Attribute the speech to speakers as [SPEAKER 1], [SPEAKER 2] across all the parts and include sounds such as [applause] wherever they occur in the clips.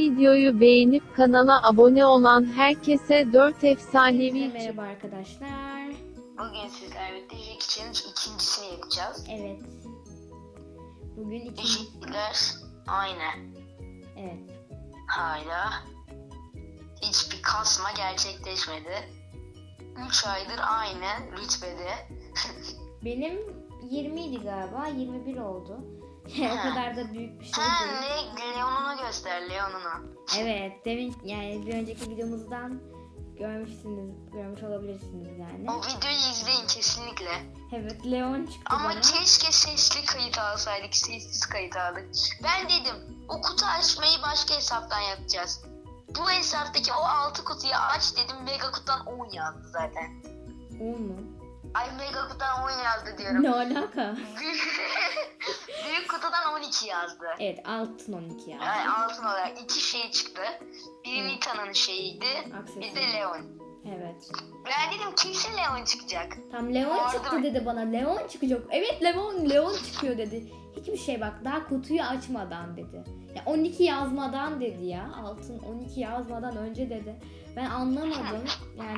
[SPEAKER 1] videoyu beğenip kanala abone olan herkese 4 efsanevi
[SPEAKER 2] Merhaba arkadaşlar.
[SPEAKER 3] Bugün sizlerle birlikte Jack Challenge ikincisini yapacağız.
[SPEAKER 2] Evet. Bugün iki...
[SPEAKER 3] Eşitlikler aynı.
[SPEAKER 2] Evet.
[SPEAKER 3] Hala hiçbir kasma gerçekleşmedi. 3 aydır aynı rütbede. [laughs]
[SPEAKER 2] Benim 20 idi galiba. 21 oldu. O kadar da büyük bir şey
[SPEAKER 3] ha
[SPEAKER 2] değil.
[SPEAKER 3] ne? Leon'unu göster Leon'unu.
[SPEAKER 2] Evet. Demin yani bir önceki videomuzdan görmüşsünüz, görmüş olabilirsiniz yani.
[SPEAKER 3] O videoyu izleyin kesinlikle.
[SPEAKER 2] Evet, Leon çıktı
[SPEAKER 3] Ama
[SPEAKER 2] bana.
[SPEAKER 3] keşke sesli kayıt alsaydık, sessiz kayıt aldık. Ben dedim o kutu açmayı başka hesaptan yapacağız. Bu hesaptaki o altı kutuyu aç dedim mega kutudan 10 yazdı zaten.
[SPEAKER 2] O mu?
[SPEAKER 3] Ay mega kutudan 10 yazdı diyorum.
[SPEAKER 2] Ne alaka? [laughs]
[SPEAKER 3] Büyük kutudan 12 yazdı.
[SPEAKER 2] Evet, altın 12 ya.
[SPEAKER 3] Yani altın olarak iki şey çıktı. Biri Nita'nın şeyiydi. Bir de
[SPEAKER 2] Aksesuar.
[SPEAKER 3] Leon.
[SPEAKER 2] Evet.
[SPEAKER 3] Ben dedim kesin Leon çıkacak.
[SPEAKER 2] Tam Leon
[SPEAKER 3] Orada
[SPEAKER 2] çıktı
[SPEAKER 3] mı?
[SPEAKER 2] dedi bana. Leon çıkacak. Evet Leon Leon çıkıyor dedi. Hiçbir şey bak daha kutuyu açmadan dedi. Ya 12 yazmadan dedi ya. Altın 12 yazmadan önce dedi. Ben anlamadım. [laughs] Yani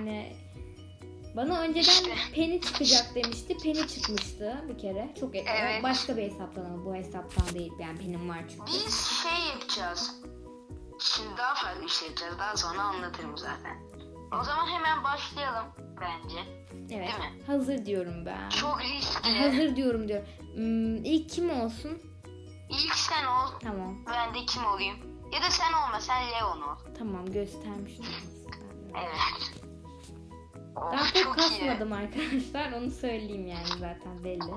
[SPEAKER 2] bana önceden
[SPEAKER 3] İşte.
[SPEAKER 2] Penny çıkacak demişti. Penny çıkmıştı bir kere. Çok
[SPEAKER 3] Evet.
[SPEAKER 2] başka bir hesaptan ama bu hesaptan değil. Yani benim var çünkü.
[SPEAKER 3] Biz şey yapacağız. Şimdi daha şey yapacağız. Daha sonra anlatırım zaten. O zaman hemen başlayalım bence.
[SPEAKER 2] Evet.
[SPEAKER 3] Değil mi?
[SPEAKER 2] Hazır diyorum ben.
[SPEAKER 3] Çok riskli.
[SPEAKER 2] Ay, hazır diyorum diyor. Hmm, ilk kim olsun?
[SPEAKER 3] İlk sen ol.
[SPEAKER 2] Tamam.
[SPEAKER 3] Ben de kim olayım? Ya da sen olma. Sen Leon ol.
[SPEAKER 2] Tamam göstermiştim.
[SPEAKER 3] Evet. Of,
[SPEAKER 2] çok
[SPEAKER 3] çok iyi.
[SPEAKER 2] kasmadım arkadaşlar. Onu söyleyeyim yani zaten belli.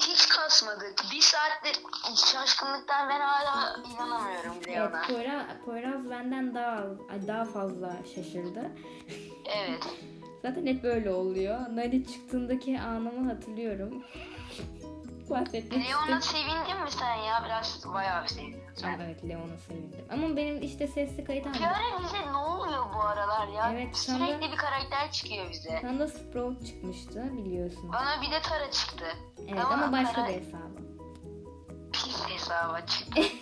[SPEAKER 3] Hiç kasmadık. Bir saattir şaşkınlıktan ben hala inanamıyorum
[SPEAKER 2] Evet,
[SPEAKER 3] Leon'a.
[SPEAKER 2] Poyraz, Poyraz benden daha daha fazla şaşırdı.
[SPEAKER 3] Evet.
[SPEAKER 2] Zaten hep böyle oluyor. Nani çıktığındaki anımı hatırlıyorum. Bahsetmek
[SPEAKER 3] Leon'a sevindin mi sen ya? Biraz bayağı bir sevindin
[SPEAKER 2] Ama
[SPEAKER 3] sen.
[SPEAKER 2] evet Leon'a sevindim. Ama benim işte sesli kayıt aldım.
[SPEAKER 3] Yaren bize ne oluyor bu aralar ya?
[SPEAKER 2] Evet,
[SPEAKER 3] Sürekli
[SPEAKER 2] sana-
[SPEAKER 3] bir karakter çıkıyor bize.
[SPEAKER 2] Sana da Sprout çıkmıştı biliyorsun.
[SPEAKER 3] Bana bir de Tara çıktı.
[SPEAKER 2] Evet ama başka
[SPEAKER 3] Tara
[SPEAKER 2] bir hesabı.
[SPEAKER 3] Pis hesaba çıktı. [laughs]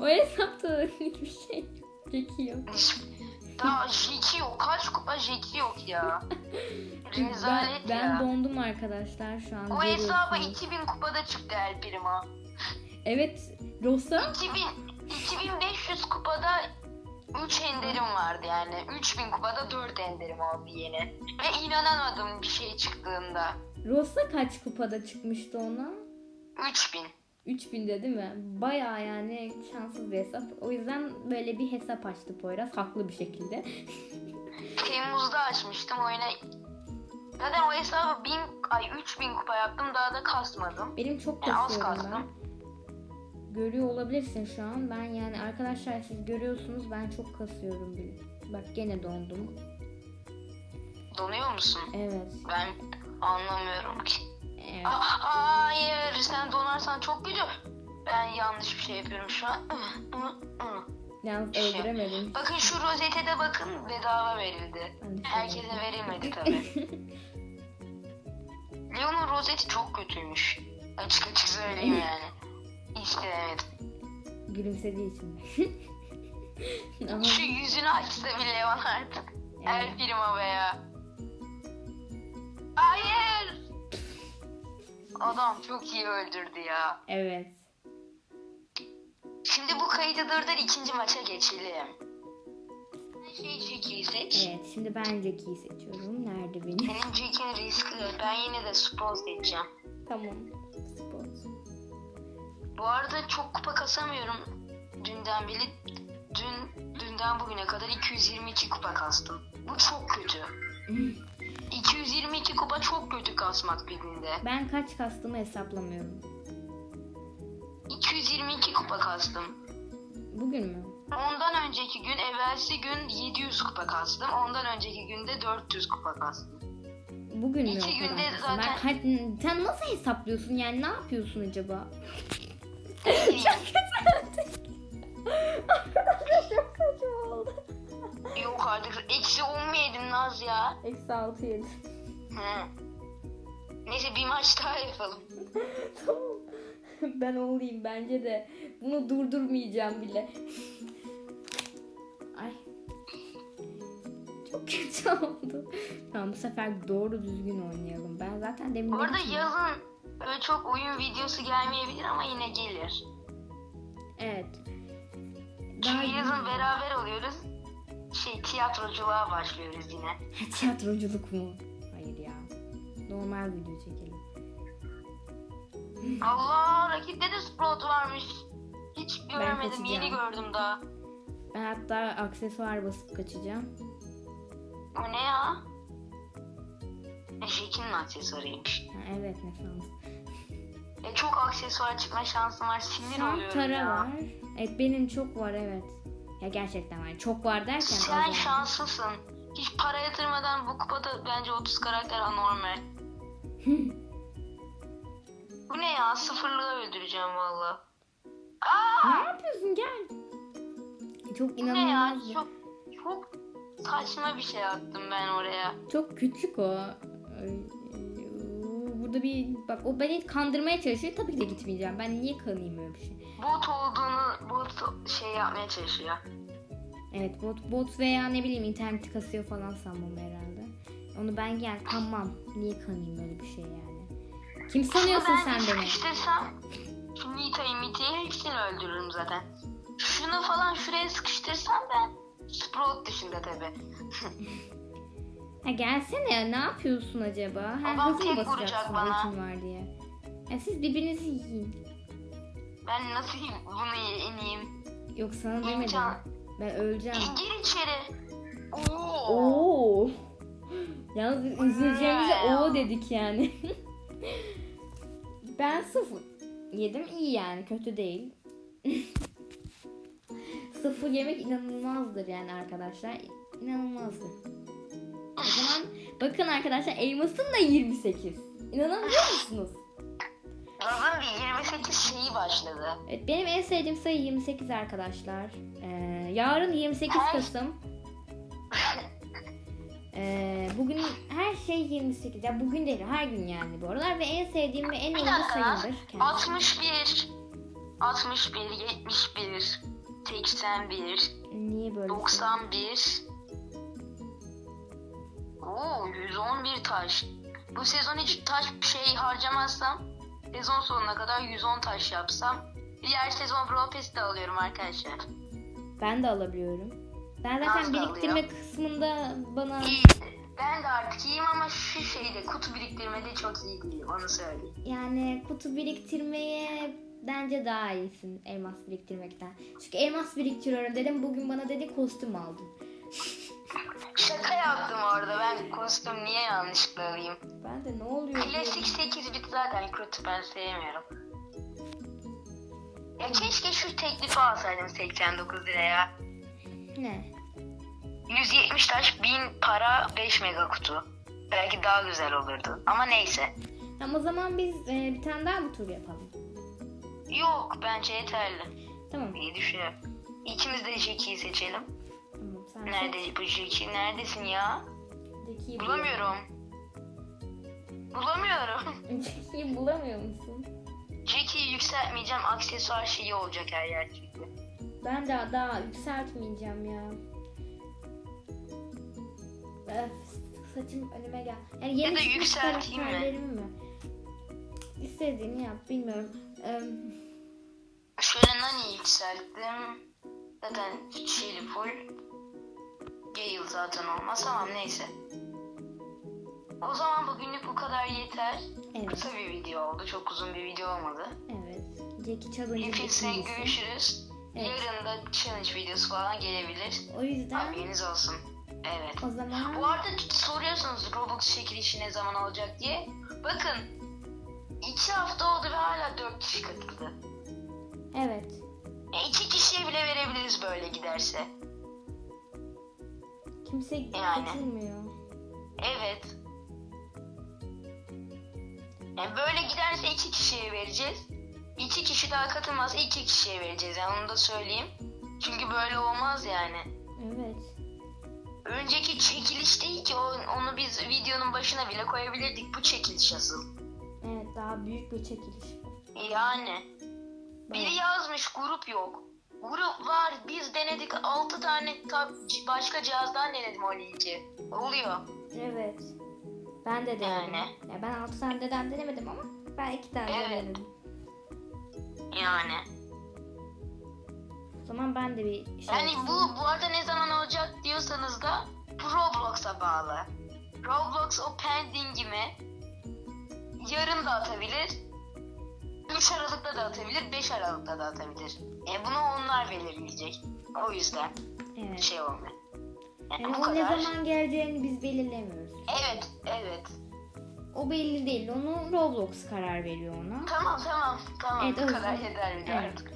[SPEAKER 2] O hesapta hiçbir şey yok. Çekiyor.
[SPEAKER 3] Jeki yok. Kaç kupa Jeki yok ya. [laughs] Rezalet
[SPEAKER 2] Ben, ben
[SPEAKER 3] ya.
[SPEAKER 2] dondum arkadaşlar şu an.
[SPEAKER 3] O hesaba
[SPEAKER 2] görüyorsunuz.
[SPEAKER 3] 2000 kupada çıktı El Primo.
[SPEAKER 2] Evet Rosa
[SPEAKER 3] 2000, 2500 kupada 3 enderim vardı yani. 3000 kupada 4 enderim oldu yeni. Ve inanamadım bir şey çıktığında.
[SPEAKER 2] Rosa kaç kupada çıkmıştı ona?
[SPEAKER 3] 3000.
[SPEAKER 2] 3000'de değil mi? Baya yani şanssız bir hesap. O yüzden böyle bir hesap açtı Poyraz haklı bir şekilde. [laughs]
[SPEAKER 3] Temmuz'da açmıştım oyuna. Zaten o hesabı 1000 ay 3000 kupa yaptım daha da kasmadım.
[SPEAKER 2] Benim çok
[SPEAKER 3] Yani az
[SPEAKER 2] kasıyorum ben.
[SPEAKER 3] kastım.
[SPEAKER 2] Görüyor olabilirsin şu an. Ben yani arkadaşlar siz görüyorsunuz ben çok kasıyorum. Bak gene dondum.
[SPEAKER 3] Donuyor musun?
[SPEAKER 2] Evet.
[SPEAKER 3] Ben anlamıyorum ki.
[SPEAKER 2] Evet.
[SPEAKER 3] Hayır sen donarsan çok kötü. Ben yanlış bir şey yapıyorum şu an.
[SPEAKER 2] Yalnız
[SPEAKER 3] şey-
[SPEAKER 2] öldüremedim.
[SPEAKER 3] Bakın şu rozete de bakın bedava verildi. Herkese verilmedi [laughs] tabi. Leon'un rozeti çok kötüymüş. Açık açık söyleyeyim [laughs] yani. İstemedim.
[SPEAKER 2] Gülümsediği için. [laughs] Ama
[SPEAKER 3] Şu yüzünü açsa bir Leon artık. El
[SPEAKER 2] evet.
[SPEAKER 3] firma veya. Hayır. Adam çok iyi öldürdü ya.
[SPEAKER 2] evet.
[SPEAKER 3] Şimdi bu kaydı durdur ikinci maça geçelim. Şey Jackie'yi seç.
[SPEAKER 2] Evet şimdi ben Jackie'yi seçiyorum. Nerede benim?
[SPEAKER 3] Senin Jackie'nin riskli. Ben yine de Sprout seçeceğim.
[SPEAKER 2] tamam. Spot.
[SPEAKER 3] Bu arada çok kupa kasamıyorum. Dünden beri dün dünden bugüne kadar 222 kupa kastım. Bu çok kötü. [laughs] 222 kupa çok kötü kasmak bir günde.
[SPEAKER 2] Ben kaç kastımı hesaplamıyorum.
[SPEAKER 3] 222 kupa kastım.
[SPEAKER 2] Bugün mü?
[SPEAKER 3] Ondan önceki gün, evvelsi gün 700 kupa kastım. Ondan önceki günde 400 kupa kastım.
[SPEAKER 2] Bugün mü
[SPEAKER 3] İki günde
[SPEAKER 2] kastım? Ben
[SPEAKER 3] zaten-
[SPEAKER 2] kaç- sen nasıl hesaplıyorsun yani ne yapıyorsun acaba? Çok saçma [laughs] oldu.
[SPEAKER 3] Yok artık. Eksi 10 mu yedin Naz ya?
[SPEAKER 2] Eksi altı yedi.
[SPEAKER 3] Neyse bir maç daha yapalım. [laughs]
[SPEAKER 2] tamam. ben olayım bence de. Bunu durdurmayacağım bile. [laughs] Ay. Çok kötü oldu. Tamam bu sefer doğru düzgün oynayalım. Ben zaten demin ki-
[SPEAKER 3] yazın öyle çok oyun videosu gelmeyebilir ama yine gelir.
[SPEAKER 2] Evet.
[SPEAKER 3] Çünkü yazın beraber oluyoruz. Şey tiyatroculuğa başlıyoruz yine.
[SPEAKER 2] Tiyatroculuk mu? Hayır ya. Normal video çekelim.
[SPEAKER 3] Allah rakipte de Sprout varmış. Hiç görmedim yeni gördüm daha.
[SPEAKER 2] Ben hatta aksesuar basıp kaçacağım.
[SPEAKER 3] O ne ya? E, Jack'in aksesuarıymış.
[SPEAKER 2] Ha, evet ne sandın?
[SPEAKER 3] E, çok aksesuar çıkma şansım var. Sinir
[SPEAKER 2] an
[SPEAKER 3] oluyorum
[SPEAKER 2] Tara
[SPEAKER 3] ya.
[SPEAKER 2] var. Evet benim çok var evet. Ya gerçekten var. Çok var derken
[SPEAKER 3] Sen şanslısın. Hiç para yatırmadan bu kupada bence 30 karakter anormal. Bu ne ya? Sıfırlığı öldüreceğim valla.
[SPEAKER 2] ne yapıyorsun gel. Çok
[SPEAKER 3] Bu ne ya?
[SPEAKER 2] inanılmaz.
[SPEAKER 3] Çok, çok saçma bir şey attım ben oraya.
[SPEAKER 2] Çok küçük o. Ay, Burada bir bak o beni kandırmaya çalışıyor. Tabii ki de gitmeyeceğim. Ben niye kanayım öyle bir şey?
[SPEAKER 3] Bot olduğunu bot şey yapmaya çalışıyor.
[SPEAKER 2] Evet bot, bot veya ne bileyim interneti kasıyor falan sanmam herhalde. Onu ben gel kanmam. Niye kanayım öyle bir şey yani? Kim sanıyorsun
[SPEAKER 3] Şunu
[SPEAKER 2] sen
[SPEAKER 3] ben
[SPEAKER 2] beni?
[SPEAKER 3] sıkıştırsam şu Nita'yı Mita'yı hepsini öldürürüm zaten. Şunu falan şuraya sıkıştırsam ben Sprout dışında tabi. [laughs]
[SPEAKER 2] Ha gelsene ya ne yapıyorsun acaba? Ha,
[SPEAKER 3] Babam tek vuracak bana.
[SPEAKER 2] var diye. Ya siz birbirinizi yiyin.
[SPEAKER 3] Ben nasıl bunu ineyim?
[SPEAKER 2] Yok sana demedim.
[SPEAKER 3] İmkan.
[SPEAKER 2] Ben öleceğim.
[SPEAKER 3] Gir içeri. Oo.
[SPEAKER 2] Oo. Yalnız üzüleceğimize o dedik yani. [laughs] ben sıfır yedim iyi yani kötü değil. [laughs] sıfır yemek inanılmazdır yani arkadaşlar. İnanılmazdır. O zaman bakın arkadaşlar elmasın da 28. İnanabiliyor musunuz?
[SPEAKER 3] Razın bir 28 şeyi başladı.
[SPEAKER 2] Evet, benim en sevdiğim sayı 28 arkadaşlar. Ee, yarın 28
[SPEAKER 3] Her-
[SPEAKER 2] Kasım. Ee, bugün her şey 28. Ya bugün değil her gün yani bu aralar ve en sevdiğim ve en
[SPEAKER 3] dakika.
[SPEAKER 2] sayımdır. kendisi.
[SPEAKER 3] 61. 61, 71, 81,
[SPEAKER 2] Niye böyle?
[SPEAKER 3] 91. Oo 111 taş. Bu sezon hiç taş şey harcamazsam sezon sonuna kadar 110 taş yapsam diğer sezon Brawl Pass'i de alıyorum arkadaşlar.
[SPEAKER 2] Ben de alabiliyorum. Ben zaten biriktirme
[SPEAKER 3] alıyor?
[SPEAKER 2] kısmında bana
[SPEAKER 3] İyi. Ben de artık iyiyim ama şu şeyde kutu biriktirmede çok iyi değilim onu söyleyeyim.
[SPEAKER 2] yani kutu biriktirmeye bence daha iyisin elmas biriktirmekten. Çünkü elmas biriktiriyorum dedim bugün bana dedi kostüm aldım. [laughs]
[SPEAKER 3] Şaka yaptım orada ben kostüm niye yanlışlıkla alayım.
[SPEAKER 2] Ben de ne oluyor?
[SPEAKER 3] Klasik
[SPEAKER 2] diyorum.
[SPEAKER 3] 8 bit zaten kötü ben sevmiyorum. Keşke şu teklifi alsaydım 89 liraya.
[SPEAKER 2] Ne?
[SPEAKER 3] 170 taş 1000 para 5 mega kutu. Belki daha güzel olurdu. Ama neyse.
[SPEAKER 2] Ama o zaman biz e, bir tane daha mı tur yapalım?
[SPEAKER 3] Yok bence yeterli.
[SPEAKER 2] Tamam.
[SPEAKER 3] İyi düşünüyorum. İkimiz de Jackie'yi seçelim.
[SPEAKER 2] Tamam sen
[SPEAKER 3] Nerede bu Jackie? Neredesin ya?
[SPEAKER 2] Jackie'yi
[SPEAKER 3] Bulamıyorum. Bulamıyorum. [laughs]
[SPEAKER 2] Jackie'yi bulamıyor musun?
[SPEAKER 3] Jackie'yi yükseltmeyeceğim. Aksesuar şeyi olacak her yer çünkü.
[SPEAKER 2] Ben daha daha yükseltmeyeceğim ya. Öf, saçım önüme gel. Yani yeni
[SPEAKER 3] Ya da yükselteyim mi?
[SPEAKER 2] mi? İstediğini yap bilmiyorum. Ee,
[SPEAKER 3] Şöyle Nani yükselttim. Zaten şeyli full. Gale zaten olmaz. Tamam neyse. O zaman bugünlük bu kadar yeter.
[SPEAKER 2] Evet.
[SPEAKER 3] Kısa bir video oldu. Çok uzun bir video olmadı.
[SPEAKER 2] Evet. Jackie Challenge'ın
[SPEAKER 3] Hepinize görüşürüz.
[SPEAKER 2] Evet.
[SPEAKER 3] Yarın da challenge videosu falan gelebilir.
[SPEAKER 2] O yüzden
[SPEAKER 3] Haberiniz olsun. Evet.
[SPEAKER 2] o zaman
[SPEAKER 3] Bu arada soruyorsunuz Roblox çekilişi ne zaman olacak diye. Bakın. iki hafta oldu ve hala dört kişi katıldı.
[SPEAKER 2] evet.
[SPEAKER 3] E, iki kişiye bile verebiliriz böyle giderse.
[SPEAKER 2] Kimse
[SPEAKER 3] Yani.
[SPEAKER 2] katılmıyor.
[SPEAKER 3] Yani böyle giderse iki kişiye vereceğiz. İki kişi daha katılmazsa iki kişiye vereceğiz. Yani onu da söyleyeyim. Çünkü böyle olmaz yani.
[SPEAKER 2] Evet.
[SPEAKER 3] Önceki çekiliş değil ki onu biz videonun başına bile koyabilirdik. Bu çekiliş asıl.
[SPEAKER 2] Evet daha büyük bir çekiliş.
[SPEAKER 3] Yani. Biri yazmış grup yok. Grup var biz denedik 6 tane başka cihazdan denedim o linki. Oluyor.
[SPEAKER 2] Evet. Ben de denedim.
[SPEAKER 3] Yani.
[SPEAKER 2] Ya ben 6 tane deden denemedim ama ben 2 tane
[SPEAKER 3] Evet.
[SPEAKER 2] denedim.
[SPEAKER 3] Yani.
[SPEAKER 2] O zaman ben de bir şey
[SPEAKER 3] Yani
[SPEAKER 2] yapayım.
[SPEAKER 3] bu bu arada ne zaman olacak diyorsanız da bu Roblox'a bağlı. Roblox o pendingimi yarın da atabilir. 3 Aralık'ta da atabilir, 5 Aralık'ta da atabilir. E bunu onlar belirleyecek. O yüzden
[SPEAKER 2] Evet.
[SPEAKER 3] şey olmuyor. Yani bu
[SPEAKER 2] o ne zaman geleceğini biz belirlemiyoruz.
[SPEAKER 3] Evet, evet.
[SPEAKER 2] O belli değil. Onu Roblox karar veriyor ona.
[SPEAKER 3] Tamam tamam tamam
[SPEAKER 2] Evet, o
[SPEAKER 3] kadar
[SPEAKER 2] yüzden-
[SPEAKER 3] yeter video
[SPEAKER 2] Evet.
[SPEAKER 3] artık.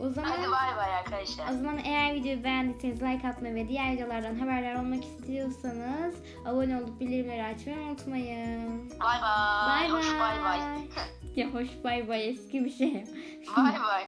[SPEAKER 2] O zaman
[SPEAKER 3] Hadi bay bay arkadaşlar.
[SPEAKER 2] o zaman eğer videoyu beğendiyseniz like atmayı ve diğer videolardan haberdar olmak istiyorsanız abone olup bildirimleri açmayı unutmayın.
[SPEAKER 3] Bay bay.
[SPEAKER 2] Bay
[SPEAKER 3] Hoş bay bay.
[SPEAKER 2] bay. [laughs] ya hoş bay bay eski bir şey.
[SPEAKER 3] Bay bay.